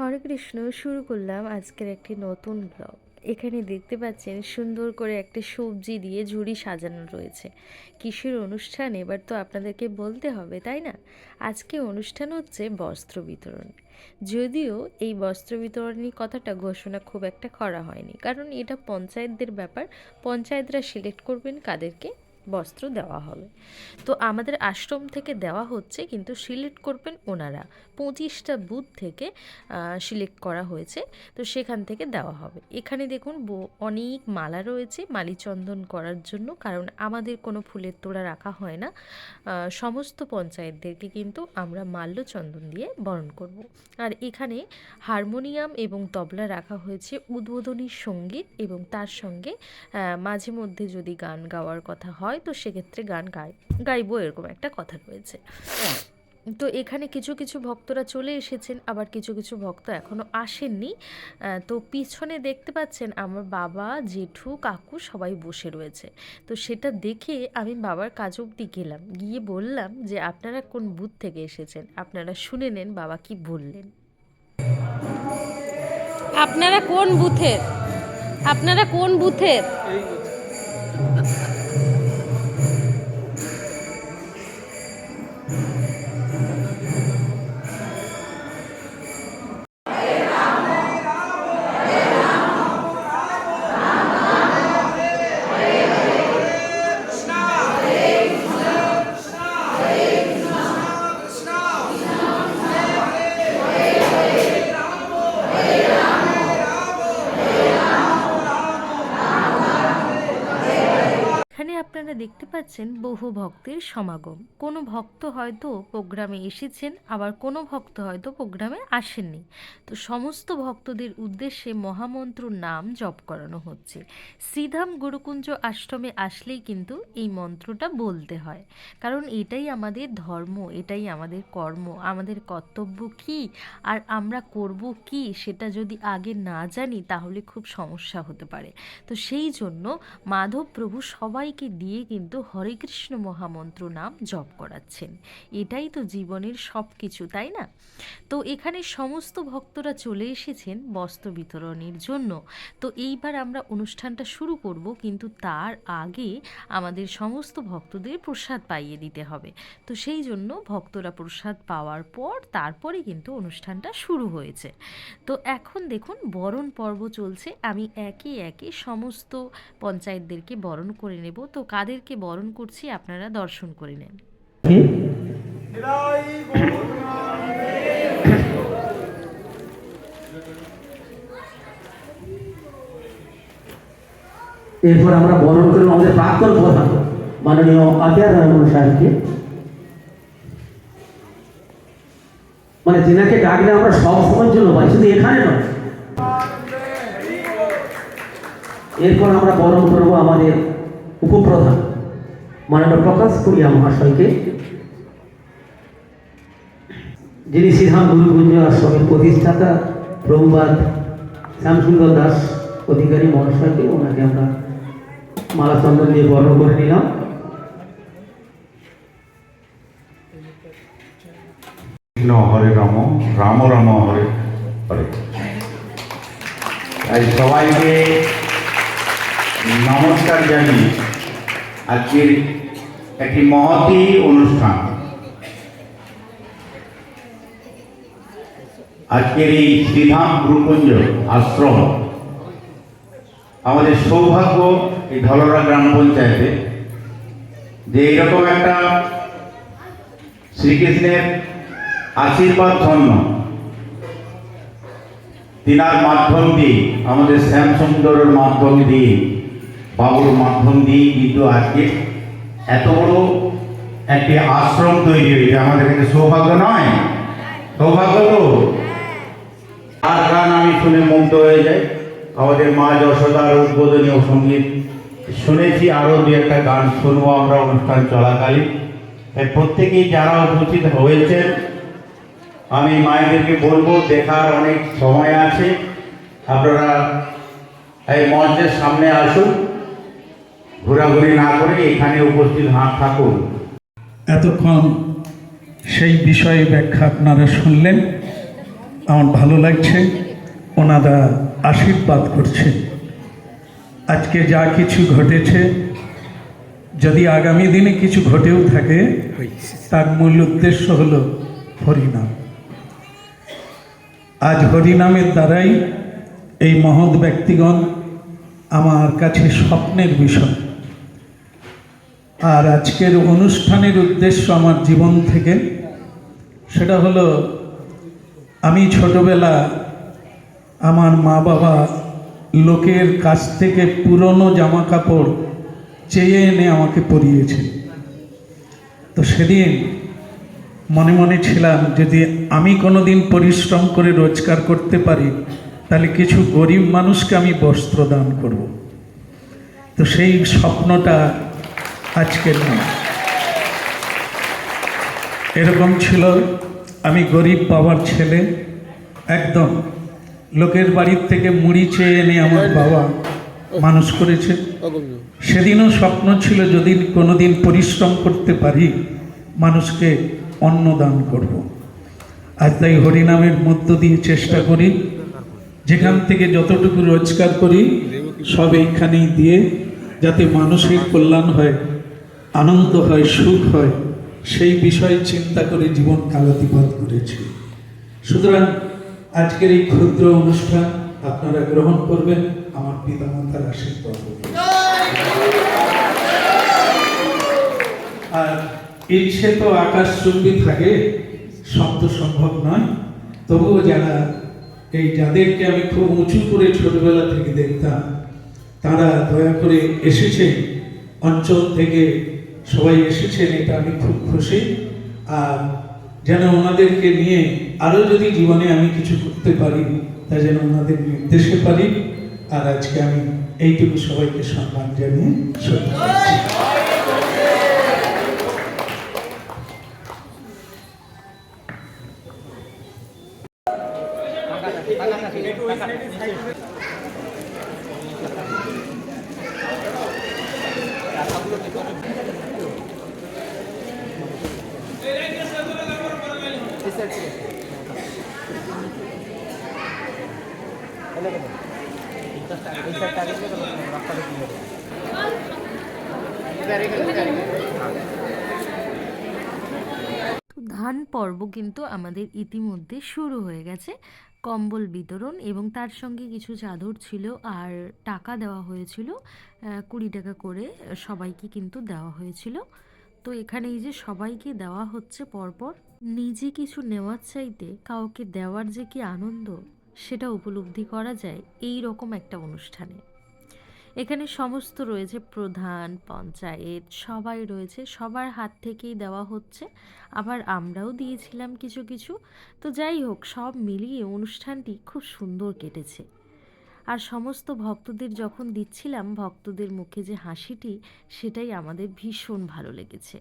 হরে কৃষ্ণ, শুরু করলাম আজকের একটি নতুন ব্লগ এখানে দেখতে পাচ্ছেন সুন্দর করে একটা সবজি দিয়ে ঝুড়ি সাজানো রয়েছে। কিসের অনুষ্ঠান, এবার তো আপনাদেরকে বলতে হবে, তাই না? আজকে অনুষ্ঠান হচ্ছে বস্ত্র বিতরণ। যদিও এই বস্ত্র বিতরণী কথাটা ঘোষণা খুব একটা করা হয়নি, কারণ এটা পঞ্চায়েতদের ব্যাপার। পঞ্চায়েতরা সিলেক্ট করবেন কাদেরকে। বস্ত্র দেওয়া হবে। তো আমাদের আশ্রম থেকে দেওয়া হচ্ছে, কিন্তু সিলেক্ট করবেন ওনারা। পঁচিশটা বুথ থেকে সিলেক্ট করা হয়েছে, তো সেখান থেকে দেওয়া হবে। এখানে দেখুন অনেক মালা রয়েছে মালিচন্দন করার জন্য, কারণ আমাদের কোনো ফুলের তোড়া রাখা হয় না। সমস্ত পঞ্চায়েতদেরকে কিন্তু আমরা মাল্যচন্দন দিয়ে বরণ করব। আর এখানে হারমোনিয়াম এবং তবলা রাখা হয়েছে উদ্বোধনী সংগীত এবং তার সঙ্গে মাঝে মধ্যে যদি গান গাওয়ার কথা হয় তো সেক্ষেত্রে গান গাই গাইবো এরকম একটা কথা রয়েছে। তো এখানে কিছু কিছু ভক্তরা চলে এসেছেন আবার কিছু কিছু ভক্ত এখনও আসেননি। তো পিছনে দেখতে পাচ্ছেন আমার বাবা জেঠু কাকু সবাই বসে রয়েছে। তো সেটা দেখে আমি বাবার কাজ অবধি গেলাম গিয়ে বললাম যে আপনারা কোন বুথ থেকে এসেছেন? আপনারা শুনে নেন বাবা কি বললেন। আপনারা কোন বুথের? আপনারা কোন বুথের? আপনারা দেখতে পাচ্ছেন বহু ভক্তের সমাগম। কোনো ভক্ত হয়তো প্রোগ্রামে এসেছেন, আবার কোনো ভক্ত হয়তো প্রোগ্রামে আসেননি। তো সমস্ত ভক্তদের উদ্দেশ্যে মহামন্ত্র নাম জপ করানো হচ্ছে। শ্রীধাম গুরুকুঞ্জ আশ্রমে আসলেই কিন্তু এই মন্ত্রটা বলতে হয়। কারণ এটাই আমাদের ধর্ম, এটাই আমাদের কর্ম, আমাদের কর্তব্য কি, আর আমরা করব কি, সেটা যদি আগে না জানি তাহলে খুব সমস্যা হতে পারে। তো সেই জন্য মাধব প্রভু সবাইকে দিয়ে কিন্তু হরে কৃষ্ণ মহামন্ত্র নাম জপ করাচ্ছেন। এটাই তো জীবনের সব কিছু তাই না? তো এখানে সমস্ত ভক্তরা চলে এসেছেন বস্ত্র বিতরণের জন্য। তো এইবার আমরা অনুষ্ঠানটা শুরু করব, কিন্তু তার আগে আমাদের সমস্ত ভক্তদের প্রসাদ পাইয়ে দিতে হবে। তো সেই জন্য ভক্তরা প্রসাদ পাওয়ার পর তারপরে কিন্তু অনুষ্ঠানটা শুরু হয়েছে। তো এখন দেখুন, বরণ পর্ব চলছে। আমি একে একে সমস্ত পঞ্চায়েতদেরকে বরণ করে নেব। তো কাদেরকে বরণ করছি, আপনারা দর্শন করে নেন। এরপর আমরা বরণ করব আমাদের প্রাক্তন প্রধান, মাননীয় আতিয়ার রহমান সাহেবকে। মানে যেনাকে ডাকলে আমরা সব সময়ের জন্য পাই, শুধু এখানে নয়। এরপর আমরা বরণ করব আমাদের উপপ্রধান। মাননীয় প্রকাশ করিয়া মহাশয়কে যিনি শ্রীধাম গুরুকুঞ্জ আশ্রমের প্রতিষ্ঠাতা প্রভুবাদ শ্যামসুন্দর দাস অধিকারী মহাশয়কে ওনাকে আমরা মালাচন্দন দিয়ে বরণ করে নিলাম। হরে রাম রাম রাম হরে হরে। তাই সবাইকে নমস্কার জানি আজকের একটি মহতি অনুষ্ঠান। আজকের এই শ্রীধাম গুরুকুঞ্জ আশ্রম আমাদের সৌভাগ্য এই ধলরা গ্রাম পঞ্চায়েতে যে এইরকম একটা শ্রীকৃষ্ণের আশীর্বাদ ধন্য। তিনার মাধ্যম দিয়ে, আমাদের শ্যামসুন্দরের মাধ্যম দিয়ে বাবুর মাধ্যম দিয়ে কিন্তু আজকে এত বড় একটি আশ্রম তৈরি হয়েছে। আমাদের কাছে সৌভাগ্য নয়। সৌভাগ্য তো? আর গান আমি শুনে মুগ্ধ হয়ে যাই। আমাদের মা যশোদার উদ্বোধনীয় সংগীত শুনেছি আরও দু একটা গান শুনব আমরা অনুষ্ঠান চলাকালীন। তাই প্রত্যেকেই যারা উপস্থিত হয়েছেন, আমি মায়েদেরকে বলব, দেখার অনেক সময় আছে। আপনারা এই মঞ্চের সামনে আসুন। ঘোরাঘুরি না করে এখানে উপস্থিত হাত থাকুন এতক্ষণ সেই বিষয়ে ব্যাখ্যা আপনারা শুনলেন। আমার ভালো লাগছে, ওনারা আশীর্বাদ করছেন। আজকে যা কিছু ঘটেছে, যদি আগামী দিনে কিছু ঘটেও থাকে, তার মূল উদ্দেশ্য হল হরিনাম। আজ হরিনামের দ্বারাই এই মহৎ ব্যক্তিগণ আমার কাছে স্বপ্নের বিষয়। আর আজকের অনুষ্ঠানের উদ্দেশ্য আমার জীবন থেকে সেটা হলো, আমি ছোটবেলা আমার মা বাবা লোকের কাছ থেকে পুরনো জামা কাপড় চেয়ে এনে আমাকে পরিয়েছে তো সেদিন মনে মনে ছিলাম, যদি আমি কোনো দিন পরিশ্রম করে রোজগার করতে পারি, তাহলে কিছু গরিব মানুষকে আমি বস্ত্র দান করব। তো সেই স্বপ্নটা আজকের নয় এরকম ছিল, আমি গরিব বাবার ছেলে, একদম লোকের বাড়ির থেকে মুড়ি চেয়ে এনে আমার বাবা মানুষ করেছে। সেদিনও স্বপ্ন ছিল যদি কোনোদিন পরিশ্রম করতে পারি, মানুষকে অন্ন দান করব। আজ তাই হরিনামের মধ্য দিয়ে চেষ্টা করি, যেখান থেকে যতটুকু রোজগার করি, সব এইখানেই দিয়ে যাতে মানুষের কল্যাণ হয়। আনন্দ হয়, সুখ হয়, সেই বিষয়ে চিন্তা করে জীবন কালাতিপাত করেছি সুতরাং আজকের এই ক্ষুদ্র অনুষ্ঠান আপনারা গ্রহণ করবেন আমার পিতামাতার আশীর্বাদ। আর ইচ্ছে তো আকাশচুম্বী থাকে সব তো সম্ভব নয় তবুও যারা এই যাদেরকে আমি খুব উঁচু করে ছোটবেলা থেকে দেখতাম, তারা দয়া করে এসেছে অঞ্চল থেকে সবাই এসেছেন, এটা আমি খুব খুশি। আর যেন ওনাদেরকে নিয়ে আরও যদি জীবনে আমি কিছু করতে পারি, তা যেন ওনাদের নির্দেশে পারি। আর আজকে আমি এইটুকু সবাইকে সম্মান জানিয়ে শ্রদ্ধা ধান পর্ব কিন্তু আমাদের ইতিমধ্যে শুরু হয়ে গেছে। কম্বল বিতরণ এবং তার সঙ্গে কিছু চাদর ছিল আর টাকা দেওয়া হয়েছিল। কুড়ি টাকা করে সবাইকে কিন্তু দেওয়া হয়েছিল। তো এখানে এই যে সবাইকে দেওয়া হচ্ছে পরপর, নিজে কিছু নেওয়ার চাইতে কাউকে দেওয়ার যে কি আনন্দ, সেটা উপলব্ধি করা যায় এই রকম একটা অনুষ্ঠানে। এখানে সমস্ত রয়েছে প্রধান, পঞ্চায়েত, সবাই রয়েছে। সবার হাত থেকেই দেওয়া হচ্ছে। আবার আমরাও দিয়েছিলাম কিছু কিছু। তো যাই হোক, সব মিলিয়ে অনুষ্ঠানটি খুব সুন্দর কেটেছে। আর সমস্ত ভক্তদের যখন দিচ্ছিলাম, ভক্তদের মুখে যে হাসিটি, সেটাই আমাদের ভীষণ ভালো লেগেছে।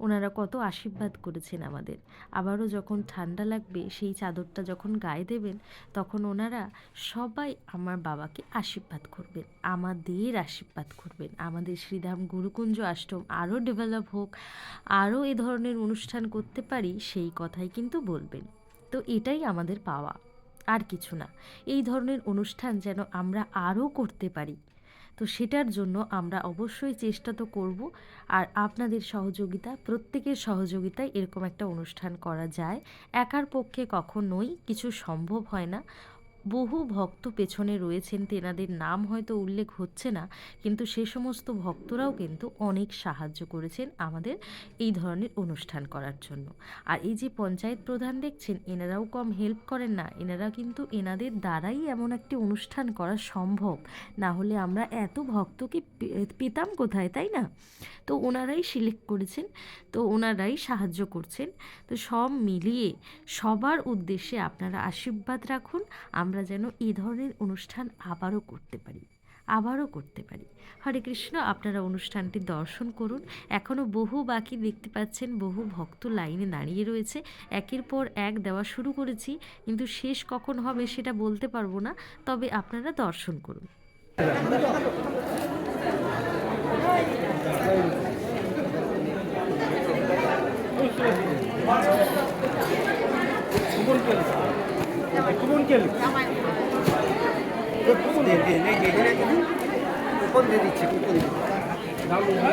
ওনারা কত আশীর্বাদ করেছেন আমাদের। আবারও যখন ঠান্ডা লাগবে, সেই চাদরটা যখন গায়ে দেবেন, তখন ওনারা সবাই আমার বাবাকে আশীর্বাদ করবেন, আমাদের আশীর্বাদ করবেন। আমাদের শ্রীধাম গুরুকুঞ্জ আশ্রম আরও ডেভেলপ হোক, আরও এ ধরনের অনুষ্ঠান করতে পারি, সেই কথাই কিন্তু বলবেন। তো এটাই আমাদের পাওয়া, আর কিছু না। এই ধরনের অনুষ্ঠান যেন আমরা আরও করতে পারি। তো সেটার জন্য আমরা অবশ্যই চেষ্টা তো করব। আর আপনাদের সহযোগিতা, প্রত্যেকের সহযোগিতায় এরকম একটা অনুষ্ঠান করা যায়। একার পক্ষে কখনোই কিছু সম্ভব হয় না। বহু ভক্ত পেছনে রয়েছেন, তেনাদের নাম হয়তো উল্লেখ হচ্ছে না, কিন্তু সে সমস্ত ভক্তরাও কিন্তু অনেক সাহায্য করেছেন আমাদের এই ধরনের অনুষ্ঠান করার জন্য। আর এই যে পঞ্চায়েত প্রধান দেখছেন, এনারাও কম হেল্প করেন না, এনারা কিন্তু এনাদের দ্বারাই এমন একটি অনুষ্ঠান করা সম্ভব। না হলে আমরা এত ভক্তকে পেতাম কোথায়, তাই না? তো ওনারাই সিলেক্ট করেছেন, তো ওনারাই সাহায্য করছেন। তো সব মিলিয়ে সবার উদ্দেশ্যে আপনারা আশীর্বাদ রাখুন, আমরা যেন এই ধরনের অনুষ্ঠান আবারও করতে পারি, আবারও করতে পারি। হরে কৃষ্ণ, আপনারা অনুষ্ঠানটি দর্শন করুন। এখনও বহু বাকি দেখতে পাচ্ছেন, বহু ভক্ত লাইনে দাঁড়িয়ে রয়েছে। একের পর এক দেওয়া শুরু করেছি, কিন্তু শেষ কখন হবে সেটা বলতে পারব না, তবে আপনারা দর্শন করুন। कुठून केली कुठून देते नाही गेली नाही तुम्ही कुपन दे दिच्छे कुपन दे বাবারা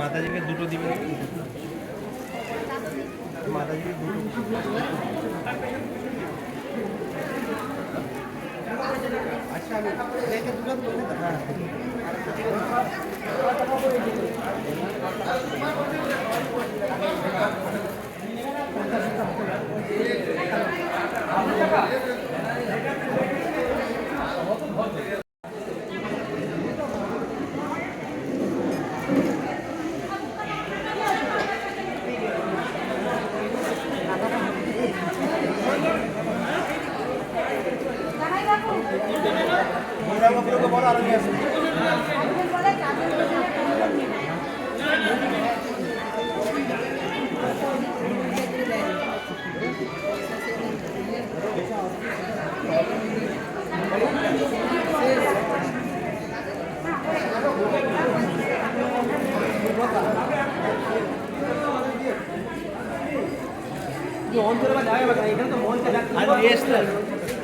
মাতাজিকে দুটো দিবেন মাতাজিকে দুটো। আচ্ছা আমি দুটো হ্যাঁ।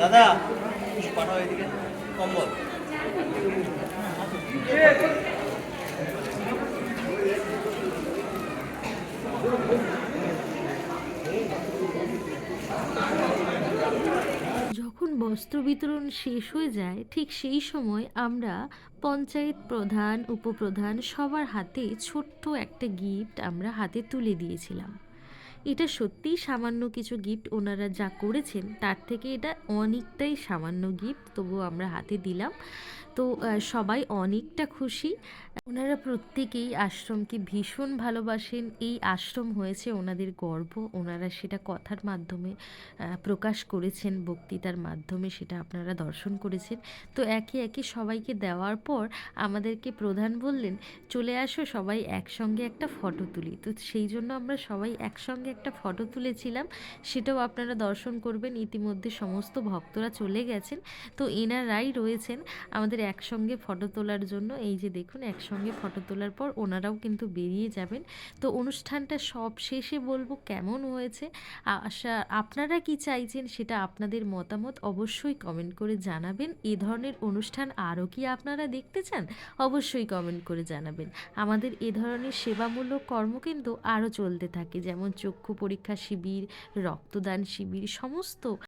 দাদা পাঠাও এদিকে কম্বল। যখন বস্ত্র বিতরণ শেষ হয়ে যায়, ঠিক সেই সময় আমরা পঞ্চায়েত প্রধান, উপপ্রধান সবার হাতে ছোট্ট একটা গিফট আমরা হাতে তুলে দিয়েছিলাম। এটা সত্যিই সামান্য কিছু গিফট ওনারা যা করেছেন, তার থেকে এটা অনেকটাই সামান্য গিফট তবুও আমরা হাতে দিলাম। তো সবাই অনেকটা খুশি। ওনারা প্রত্যেকেই আশ্রমকে ভীষণ ভালোবাসেন। এই আশ্রম হয়েছে ওনাদের গর্ব। ওনারা সেটা কথার মাধ্যমে প্রকাশ করেছেন, বক্তৃতার মাধ্যমে সেটা আপনারা দর্শন করেছেন। তো একে একে সবাইকে দেওয়ার পর আমাদেরকে প্রধান বললেন, চলে আসো সবাই একসঙ্গে একটা ফটো তুলি। তো সেই জন্য আমরা সবাই একসঙ্গে একটা ফটো তুলেছিলাম। সেটাও আপনারা দর্শন করবেন। ইতিমধ্যে সমস্ত ভক্তরা চলে গেছেন। তো এনারাই রয়েছেন আমাদের একসঙ্গে ফটো তোলার জন্য, এই যে দেখুন, একসঙ্গে ফটো তোলার পর ওনারাও কিন্তু বেরিয়ে যাবেন। তো অনুষ্ঠানটা সব শেষে বলব কেমন হয়েছে? আশা, আপনারা কি চাইছেন সেটা আপনাদের মতামত অবশ্যই কমেন্ট করে জানাবেন। এ ধরনের অনুষ্ঠান আরও কি আপনারা দেখতে চান? অবশ্যই কমেন্ট করে জানাবেন। আমাদের এ ধরনের সেবামূলক কর্ম কিন্তু আরও চলতে থাকে, যেমন চক্ষু পরীক্ষা শিবির, রক্তদান শিবির, সমস্ত